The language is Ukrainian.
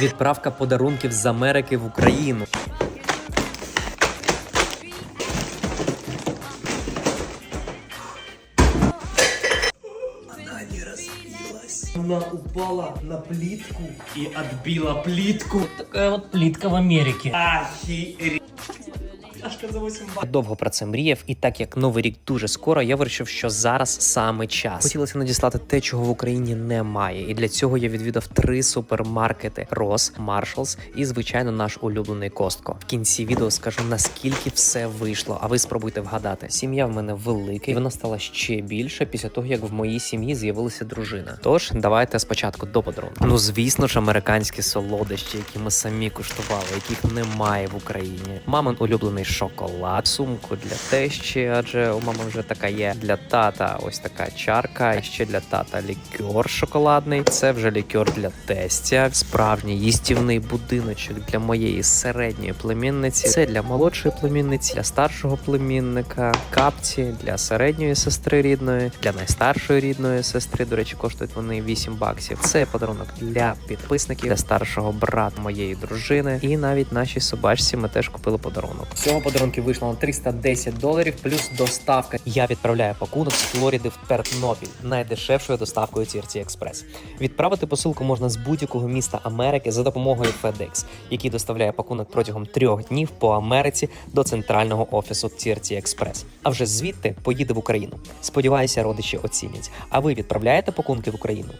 Відправка подарунків з Америки в Україну. Она упала на плитку. и отбила плитку. Такая вот плитка в Америке. Охереть. Ашка за 8 баксов. Довго про це мріяв, і так як новий рік дуже скоро, я вирішив, що зараз саме час. Хотілося надіслати те, чого в Україні немає. І для цього я відвідав три супермаркети: Рос, Marshalls і, звичайно, наш улюблений Костко. В кінці відео скажу наскільки все вийшло. А ви спробуйте вгадати. Сім'я в мене велика, і вона стала ще більше після того, як в моїй сім'ї з'явилася дружина. Тож давайте спочатку до подарунку. Ну звісно ж, американські солодощі, які ми самі куштували, яких немає в Україні. Мамин улюблений шоколад, сумку для тещі, адже у мами вже така є. Для тата ось така чарка. А ще для тата лікер шоколадний. Це вже лікер для тестя. Справжній їстівний будиночок для моєї середньої племінниці. Це для молодшої племінниці, для старшого племінника, капці для середньої сестри рідної, для найстаршої рідної сестри. До речі, коштують вони 8 баксів. Це подарунок для підписників, для старшого брата моєї дружини. І навіть нашій собачці ми теж купили подарунок. Всього подарунків вийшло на 310 доларів плюс доставка. Я відправляю пакунок з Флориди в Тернопіль найдешевшою доставкою TRT Express. Відправити посилку можна з будь-якого міста Америки за допомогою FedEx, який доставляє пакунок протягом трьох днів по Америці до центрального офісу TRT Express. А вже звідти поїде в Україну. Сподіваюся, родичі оцінять. А ви відправляєте пакунки в Україну?